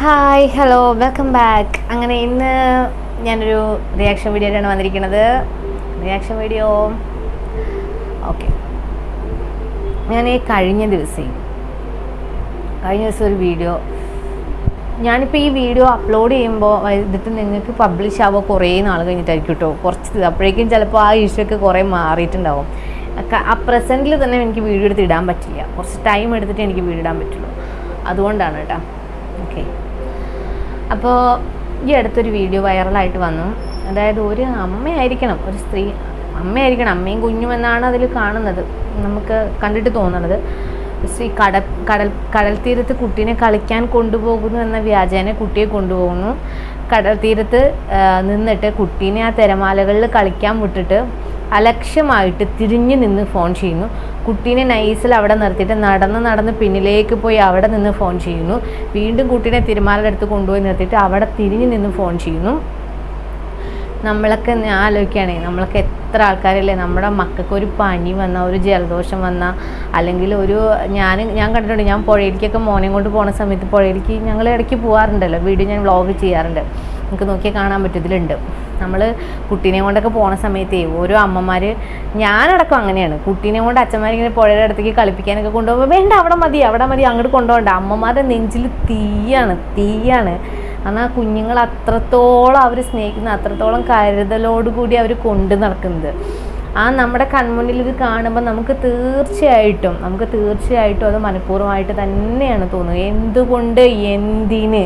Hi hello welcome back അങ്ങനെ ഇന്ന് ഞാനൊരു റിയാക്ഷൻ വീഡിയോ ആയിട്ടാണ് വന്നിരിക്കുന്നത്. റിയാക്ഷൻ വീഡിയോ ഓക്കെ ഞാൻ ഈ കഴിഞ്ഞ ദിവസം കഴിഞ്ഞ ദിവസം ഒരു വീഡിയോ ഞാനിപ്പോൾ ഈ വീഡിയോ അപ്ലോഡ് ചെയ്യുമ്പോൾ ഇതിട്ട് നിങ്ങൾക്ക് പബ്ലിഷ് ആവുക കുറേ നാൾ കഴിഞ്ഞിട്ടായിരിക്കും കേട്ടോ കുറച്ച് അപ്പോഴേക്കും ചിലപ്പോൾ ആ ഇഷ്യൂ ഒക്കെ കുറേ മാറിയിട്ടുണ്ടാവും. ആ പ്രസന്റിൽ തന്നെ എനിക്ക് വീഡിയോ എടുത്ത് ഇടാൻ പറ്റില്ല. കുറച്ച് ടൈം എടുത്തിട്ട് എനിക്ക് വീഡിയോ ഇടാൻ പറ്റുള്ളൂ. അതുകൊണ്ടാണ് കേട്ടോ ഓക്കെ അപ്പോൾ ഈ അടുത്തൊരു വീഡിയോ വൈറലായിട്ട് വന്നു. അതായത് ഒരു അമ്മയായിരിക്കണം ഒരു സ്ത്രീ അമ്മയായിരിക്കണം അമ്മയും കുഞ്ഞും എന്നാണ് അതിൽ കാണുന്നത് നമുക്ക് കണ്ടിട്ട് തോന്നുന്നത്. സ്ത്രീ കടൽ കടൽ കടൽ തീരത്ത് കുട്ടീനെ കളിക്കാൻ കൊണ്ടുപോകുന്നു എന്ന വ്യാജേന കുട്ടിയെ കൊണ്ടുപോകുന്നു. കടൽ തീരത്ത് നിന്നിട്ട് കുട്ടീനെ ആ തിരമാലകളിൽ കളിക്കാൻ വിട്ടിട്ട് അലക്ഷ്യമായിട്ട് തിരിഞ്ഞു നിന്ന് ഫോൺ ചെയ്യുന്നു. കുട്ടീനെ നൈസിൽ അവിടെ നിർത്തിയിട്ട് നടന്ന് നടന്ന് പിന്നിലേക്ക് പോയി അവിടെ നിന്ന് ഫോൺ ചെയ്യുന്നു. വീണ്ടും കുട്ടീനെ തിരുമാലയുടെ അടുത്ത് കൊണ്ടുപോയി നിർത്തിയിട്ട് അവിടെ തിരിഞ്ഞു നിന്ന് ഫോൺ ചെയ്യുന്നു. നമ്മളൊക്കെ ഞാൻ ആലോചിക്കുകയാണേ നമ്മളൊക്കെ എത്ര ആൾക്കാരല്ലേ? നമ്മുടെ മക്കൾക്ക് ഒരു പനി വന്ന ഒരു ജലദോഷം വന്ന അല്ലെങ്കിൽ ഒരു ഞാൻ ഞാൻ കണ്ടിട്ടുണ്ട് ഞാൻ പുഴയിലേക്കൊക്കെ മോനെ കൊണ്ട് പോണ സമയത്ത് പുഴയിലേക്ക് ഞങ്ങൾ ഇടയ്ക്ക് പോകാറുണ്ടല്ലോ വീഡിയോ ഞാൻ വ്ളോഗ് ചെയ്യാറുണ്ട്. നമുക്ക് നോക്കിയാൽ കാണാൻ പറ്റും. ഇതിലുണ്ട്. നമ്മൾ കുട്ടീനെ കൊണ്ടൊക്കെ പോണ സമയത്തേ ഓരോ അമ്മമാർ ഞാനടക്കം അങ്ങനെയാണ്. കുട്ടീനെ കൊണ്ട് അച്ഛന്മാർ ഇങ്ങനെ പുഴയുടെ അടുത്തേക്ക് കളിപ്പിക്കാനൊക്കെ കൊണ്ടുപോകുമ്പോൾ വേണ്ട അവിടെ മതി അവിടെ മതി അങ്ങോട്ട് കൊണ്ടുപോകണ്ട. അമ്മമാരുടെ നെഞ്ചിൽ തീയാണ് തീയാണ്. ആ കുഞ്ഞുങ്ങൾ അത്രത്തോളം അവർ സ്നേഹിക്കുന്ന അത്രത്തോളം കരുതലോടുകൂടി അവർ കൊണ്ടു നടക്കുന്നത്. ആ നമ്മുടെ കൺമുന്നിൽ ഇത് കാണുമ്പോൾ നമുക്ക് തീർച്ചയായിട്ടും നമുക്ക് തീർച്ചയായിട്ടും അത് മനഃപൂർവമായിട്ട് തന്നെയാണ് തോന്നുന്നത്. എന്തുകൊണ്ട് എന്തിന്?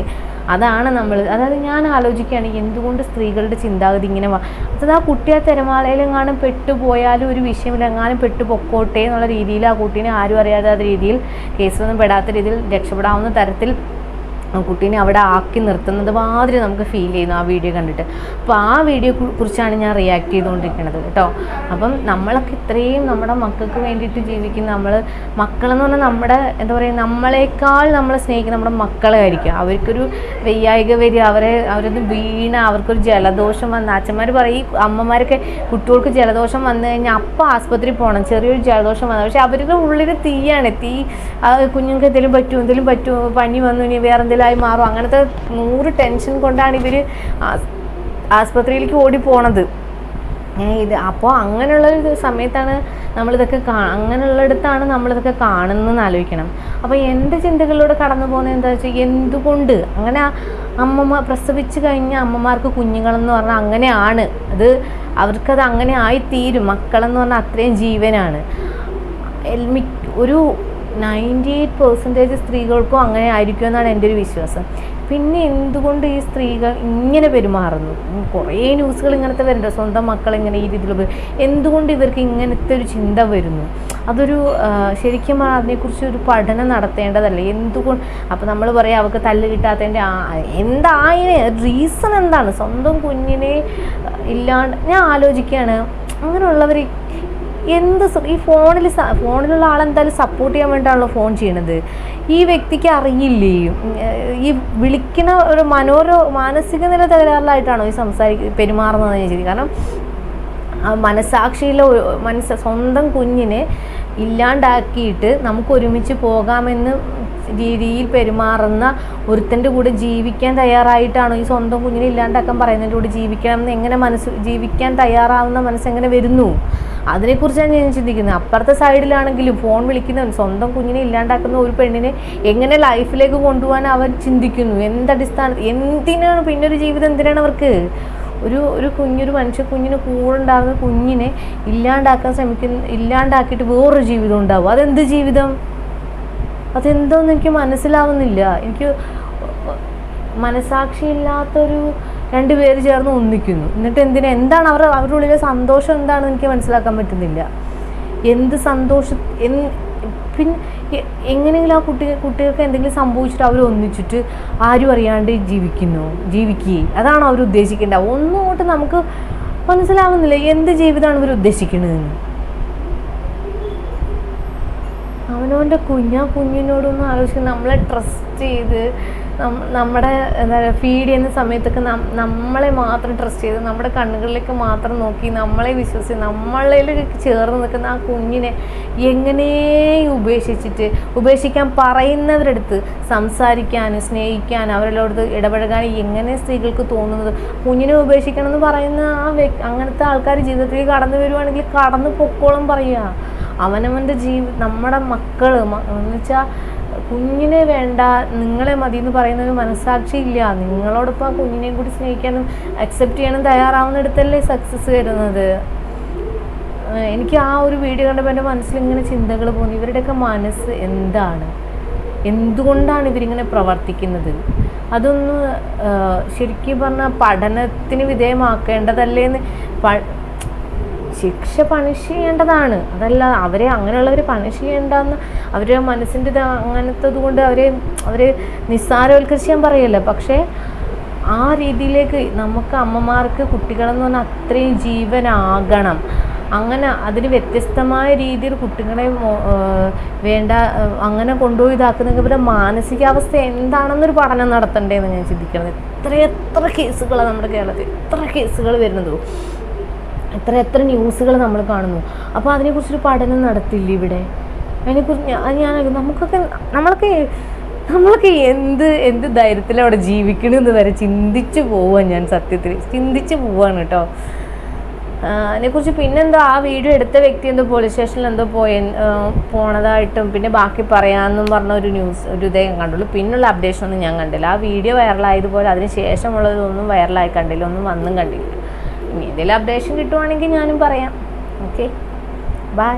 അതാണ് നമ്മൾ അതായത് ഞാൻ ആലോചിക്കുകയാണ് എന്തുകൊണ്ട് സ്ത്രീകളുടെ ചിന്താഗതി ഇങ്ങനെ അതായത് ആ കുട്ടി ആ തിരമാലയിലെങ്ങാനും പെട്ടുപോയാലും ഒരു വിഷയമില്ല എങ്ങാനും പെട്ടു പൊക്കോട്ടെ എന്നുള്ള രീതിയിൽ ആ കുട്ടീനെ ആരും അറിയാതെ രീതിയിൽ കേസൊന്നും പെടാത്ത രീതിയിൽ രക്ഷപ്പെടാവുന്ന തരത്തിൽ കുട്ടീനെ അവിടെ ആക്കി നിർത്തുന്നത് മാതിരി നമുക്ക് ഫീൽ ചെയ്യുന്നു ആ വീഡിയോ കണ്ടിട്ട്. അപ്പോൾ ആ വീഡിയോ കുറിച്ചാണ് ഞാൻ റിയാക്ട് ചെയ്തുകൊണ്ടിരിക്കുന്നത് കേട്ടോ. അപ്പം നമ്മളൊക്കെ ഇത്രയും നമ്മുടെ മക്കൾക്ക് വേണ്ടിയിട്ട് ജീവിക്കുന്ന നമ്മൾ മക്കളെന്ന് പറഞ്ഞാൽ നമ്മുടെ എന്താ പറയുക നമ്മളെക്കാൾ നമ്മളെ സ്നേഹിക്കുന്ന നമ്മുടെ മക്കളെ ആയിരിക്കും. അവർക്കൊരു വയ്യായിക വരിക അവരെ അവരൊന്ന് വീണ അവർക്കൊരു ജലദോഷം വന്ന അച്ഛന്മാർ പറയും ഈ അമ്മമാരൊക്കെ കുട്ടികൾക്ക് ജലദോഷം വന്നു കഴിഞ്ഞാൽ അപ്പം ആസ്പത്രിയിൽ പോകണം ചെറിയൊരു ജലദോഷം വന്നത് പക്ഷേ അവരുടെ ഉള്ളിൽ തീയാണ്. തീ കുഞ്ഞുങ്ങൾക്ക് എന്തെങ്കിലും പറ്റുമോ എന്തെങ്കിലും പറ്റുമോ പനി വന്നു ഇനി വേറെ ആയി മാറും. അങ്ങനത്തെ നൂറ് ടെൻഷൻ കൊണ്ടാണ് ഇവർ ആസ്പത്രിയിലേക്ക് ഓടി പോണത്. ഏ, ഇത് അപ്പോൾ അങ്ങനെയുള്ള ഒരു സമയത്താണ് നമ്മളിതൊക്കെ കാ അങ്ങനെയുള്ളിടത്താണ് നമ്മളിതൊക്കെ കാണുന്നതെന്ന് ആലോചിക്കണം. അപ്പോൾ എന്റെ ചിന്തകളിലൂടെ കടന്നു പോകുന്നത് എന്താ വെച്ചാൽ എന്തുകൊണ്ട്? അങ്ങനെ അമ്മമാർ പ്രസവിച്ച് കഴിഞ്ഞ അമ്മമാർക്ക് കുഞ്ഞുങ്ങളെന്ന് പറഞ്ഞാൽ അങ്ങനെയാണ്. അത് അവർക്കത് അങ്ങനെ ആയിത്തീരും. മക്കളെന്ന് പറഞ്ഞാൽ അത്രയും ജീവനാണ്. ഒരു നയന്റി എയ്റ്റ് പെർസെന്റേജ് സ്ത്രീകൾക്കും അങ്ങനെ ആയിരിക്കും എന്നാണ് എന്റെ ഒരു വിശ്വാസം. പിന്നെ എന്തുകൊണ്ട് ഈ സ്ത്രീകൾ ഇങ്ങനെ പെരുമാറുന്നു? കുറേ ന്യൂസുകൾ ഇങ്ങനത്തെ വരുന്നുണ്ട്. സ്വന്തം മക്കൾ ഇങ്ങനെ ഈ രീതിയിൽ എന്തുകൊണ്ട് ഇവർക്ക് ഇങ്ങനത്തെ ഒരു ചിന്ത വരുന്നു? അതൊരു ശരിക്കും അതിനെക്കുറിച്ച് ഒരു പഠനം നടത്തേണ്ടതല്ല? എന്തുകൊണ്ട്? അപ്പോൾ നമ്മൾ പറയാം അവർക്ക് തല്ല് കിട്ടാത്തതിന്റെ എന്തായതിന് റീസൺ എന്താണ്? സ്വന്തം കുഞ്ഞിനെ ഇല്ലാണ്ട് ഞാൻ ആലോചിക്കുകയാണ് അങ്ങനെയുള്ളവർ എന്ത് ഈ ഫോണിൽ ഫോണിലുള്ള ആളെന്തായാലും സപ്പോർട്ട് ചെയ്യാൻ വേണ്ടിയിട്ടാണല്ലോ ഫോൺ ചെയ്യണത്. ഈ വ്യക്തിക്ക് അറിയില്ലേ? ഈ വിളിക്കുന്ന ഒരു മനോരോ മാനസിക നില തകരാറിലായിട്ടാണോ ഈ സംസാരിക്ക പെരുമാറുന്നത് ഞാൻ ശരി കാരണം മനസാക്ഷിയിലെ മനസ്സ് സ്വന്തം കുഞ്ഞിനെ ഇല്ലാണ്ടാക്കിയിട്ട് നമുക്ക് ഒരുമിച്ച് പോകാമെന്ന് രീതിയിൽ പെരുമാറുന്ന ഒരുത്തന്റെ കൂടെ ജീവിക്കാൻ തയ്യാറായിട്ടാണോ ഈ സ്വന്തം കുഞ്ഞിനെ ഇല്ലാണ്ടാക്കാൻ പറയുന്നതിന്റെ കൂടെ ജീവിക്കണം എന്ന് എങ്ങനെ മനസ്സ് ജീവിക്കാൻ തയ്യാറാവുന്ന മനസ്സെങ്ങനെ വരുന്നു? അതിനെക്കുറിച്ചാണ് ഞാൻ ചിന്തിക്കുന്നത്. അപ്പുറത്തെ സൈഡിലാണെങ്കിലും ഫോൺ വിളിക്കുന്നവൻ സ്വന്തം കുഞ്ഞിനെ ഇല്ലാണ്ടാക്കുന്ന ഒരു പെണ്ണിനെ എങ്ങനെ ലൈഫിലേക്ക് കൊണ്ടുപോകാൻ അവർ ചിന്തിക്കുന്നു? എന്തടിസ്ഥാനത്തിൽ എന്തിനാണ് പിന്നെ ഒരു ജീവിതം എന്തിനാണ് അവർക്ക്? ഒരു ഒരു കുഞ്ഞൊരു മനുഷ്യ കുഞ്ഞിന് കൂടെ ഉണ്ടാകുന്ന കുഞ്ഞിനെ ഇല്ലാണ്ടാക്കാൻ ശ്രമിക്കുന്ന ഇല്ലാണ്ടാക്കിയിട്ട് വേറൊരു ജീവിതം ഉണ്ടാവും. അതെന്ത് ജീവിതം? അതെന്തോന്ന് എനിക്ക് മനസ്സിലാവുന്നില്ല. എനിക്ക് മനസാക്ഷിയില്ലാത്തൊരു രണ്ട് പേര് ചേർന്ന് ഒന്നിക്കുന്നു. എന്നിട്ട് എന്തിനാ? എന്താണ് അവർ അവരുടെ ഉള്ളിലെ സന്തോഷം എന്താണെന്ന് എനിക്ക് മനസ്സിലാക്കാൻ പറ്റുന്നില്ല. എന്ത് സന്തോഷം പിന്നെ എങ്ങനെയെങ്കിലും ആ കുട്ടി കുട്ടികൾക്ക് എന്തെങ്കിലും സംഭവിച്ചിട്ട് അവർ ഒന്നിച്ചിട്ട് ആരും അറിയാണ്ട് ജീവിക്കുന്നു. ജീവിക്കുകയും അതാണ് അവർ ഉദ്ദേശിക്കേണ്ടത്? ഒന്നും അങ്ങോട്ട് നമുക്ക് മനസ്സിലാവുന്നില്ല. എന്ത് ജീവിതമാണ് ഇവർ ഉദ്ദേശിക്കുന്നതെന്ന്. അവനവന്റെ കുഞ്ഞാ കുഞ്ഞിനോടൊന്നും ആലോചിച്ച് നമ്മളെ ട്രസ്റ്റ് ചെയ്ത് നമ്മുടെ എന്താ പറയുക ഫീഡ് ചെയ്യുന്ന സമയത്തൊക്കെ നമ്മളെ മാത്രം ട്രസ്റ്റ് ചെയ്ത് നമ്മുടെ കണ്ണുകളിലേക്ക് മാത്രം നോക്കി നമ്മളെ വിശ്വസിച്ച് നമ്മളിലേക്ക് ചേർന്ന് നിൽക്കുന്ന ആ കുഞ്ഞിനെ എങ്ങനെ ഉപേക്ഷിച്ചിട്ട് ഉപേക്ഷിക്കാൻ പറയുന്നവരടുത്ത് സംസാരിക്കാനും സ്നേഹിക്കാനും അവരോട് ഇടപഴകാൻ എങ്ങനെ സ്ത്രീകൾക്ക് തോന്നുന്നത് കുഞ്ഞിനെ ഉപേക്ഷിക്കണം എന്ന് പറയുന്ന ആ വ്യക്തി അങ്ങനത്തെ ആൾക്കാർ ജീവിതത്തിൽ കടന്നു വരുവാണെങ്കിൽ കടന്നു പൊക്കോളം പറയുക. അവനവന്റെ ജീവി നമ്മുടെ മക്കൾ എന്ന് വെച്ചാൽ കുഞ്ഞിനെ വേണ്ട നിങ്ങളെ മതി എന്ന് പറയുന്ന ഒരു മനസ്സാക്ഷി ഇല്ല നിങ്ങളോടൊപ്പം ആ കുഞ്ഞിനെയും കൂടി സ്നേഹിക്കാനും അക്സെപ്റ്റ് ചെയ്യാനും തയ്യാറാവുന്നിടത്തല്ലേ സക്സസ് വരുന്നത്? എനിക്ക് ആ ഒരു വീഡിയോ കണ്ടപ്പോൾ എന്റെ മനസ്സിൽ ഇങ്ങനെ ചിന്തകൾ പോകുന്നു ഇവരുടെയൊക്കെ മനസ്സ് എന്താണ്? എന്തുകൊണ്ടാണ് ഇവരിങ്ങനെ പ്രവർത്തിക്കുന്നത്? അതൊന്ന് ശരിക്കും പറഞ്ഞാൽ പഠനത്തിന് വിധേയമാക്കേണ്ടതല്ലേ എന്ന് ശിക്ഷ പണിഷ് ചെയ്യേണ്ടതാണ്. അതല്ല അവരെ അങ്ങനെയുള്ളവർ പണിഷ് ചെയ്യേണ്ടെന്ന് അവരുടെ മനസ്സിന്റെ ഇത് അങ്ങനത്തത് കൊണ്ട് അവരെ അവരെ നിസ്സാരവൽക്കരിച്ച് ഞാൻ പറയല്ല. പക്ഷേ ആ രീതിയിലേക്ക് നമുക്ക് അമ്മമാർക്ക് കുട്ടികളെന്ന് പറഞ്ഞാൽ അത്രയും ജീവനാകണം. അങ്ങനെ അതിന് വ്യത്യസ്തമായ രീതിയിൽ കുട്ടികളെ വേണ്ട അങ്ങനെ കൊണ്ടുപോയി ഇതാക്കുന്നെങ്കിൽ ഇവരുടെ മാനസികാവസ്ഥ എന്താണെന്നൊരു പഠനം നടത്തണ്ടേന്ന് ഞാൻ ചിന്തിക്കുന്നത് എത്ര എത്ര കേസുകളാണ് നമ്മുടെ കേരളത്തിൽ. എത്ര കേസുകൾ വരുന്നത്. എത്ര എത്ര ന്യൂസുകൾ നമ്മൾ കാണുന്നു. അപ്പോൾ അതിനെക്കുറിച്ചൊരു പഠനം നടത്തില്ല ഇവിടെ? അതിനെക്കുറിച്ച് ഞാൻ നമുക്കൊക്കെ നമ്മളൊക്കെ നമ്മളൊക്കെ എന്ത് എന്ത് ധൈര്യത്തിലവിടെ ജീവിക്കണം ജീവിക്കണമെന്ന് വരെ ചിന്തിച്ച് പോവാൻ ഞാൻ സത്യത്തിൽ ചിന്തിച്ചു പോവാണ് കേട്ടോ. അതിനെക്കുറിച്ച് പിന്നെന്തോ ആ വീഡിയോ എടുത്ത വ്യക്തി എന്തോ പോലീസ് സ്റ്റേഷനിൽ എന്തോ പോയ പോണതായിട്ടും പിന്നെ ബാക്കി പറയാമെന്നും പറഞ്ഞ ഒരു ന്യൂസ് ഒരു ഇതേ കണ്ടുള്ളൂ. പിന്നുള്ള അപ്ഡേഷൻ ഒന്നും ഞാൻ കണ്ടില്ല. ആ വീഡിയോ വൈറലായതുപോലെ അതിന് ശേഷമുള്ളതൊന്നും വൈറലായി കണ്ടില്ല. ഒന്നും വന്നും കണ്ടില്ല. എന്തെങ്കിലും അപ്ഡേഷൻ കിട്ടുവാണെങ്കിൽ ഞാനും പറയാം. Okay bye